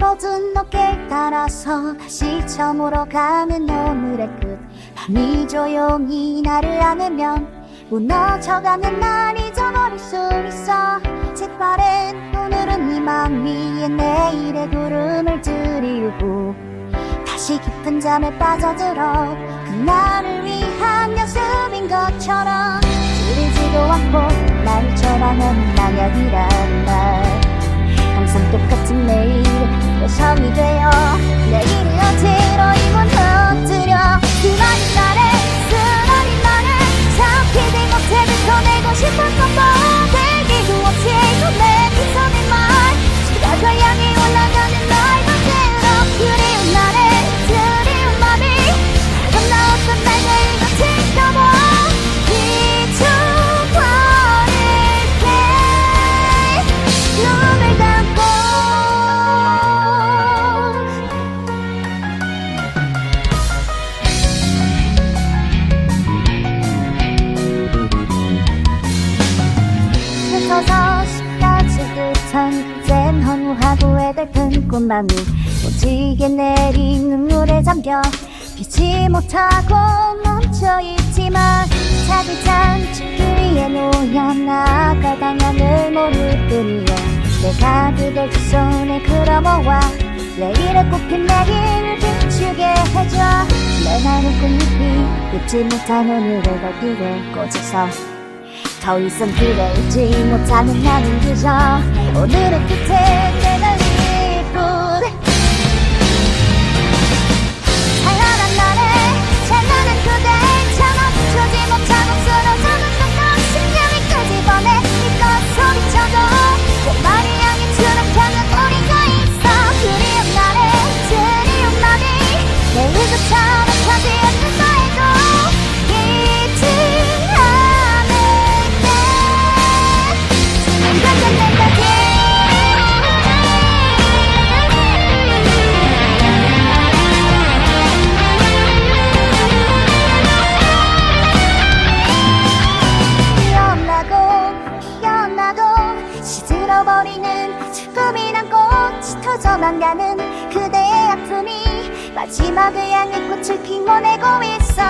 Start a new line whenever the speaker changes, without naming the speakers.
어깨 따라서 다시 처음으로 가는 오늘의 끝. 밤이 조용히 나를 안으면 무너져가는 날 잊어버릴 수 있어. 재빠른 오늘은 이맘 위에 내일의 구름을 들이우고 다시 깊은 잠에 빠져들어 그날을 위한 연습인 것처럼 들리지도 않고 나를 쳐다보는 낙엽이란 말 항상 똑같은 내일 표정이 되어 내일을 어디로 이건 흩뜨려 쓰러진 날에 쓰러진 나를 잡히지 못해 뱉어내고 싶었던 말 대기도 없이 손에 비춰낸 말 시각을 향해 애달픈 꿈만이 오지게 내린 눈물에 잠겨 피지 못하고 멈춰있지만 차디찬 춥기 위에 놓여 나아갈 방향을 모를 뿐이야. 내가 그댈 두 손에 끌어모아 내일의 꽃핀 내일을 비추게 해줘. 내 나는 꽃잎이 잊지 못한 오늘의 거기를 꽂아서 더 이상 그래 잊지 못하는 나는 그저 오늘의 끝에 시들어버리는 죽음이란 꽃이 터져만 가는 그대의 아픔이 마지막을 향해 꽃을 피워내고 있어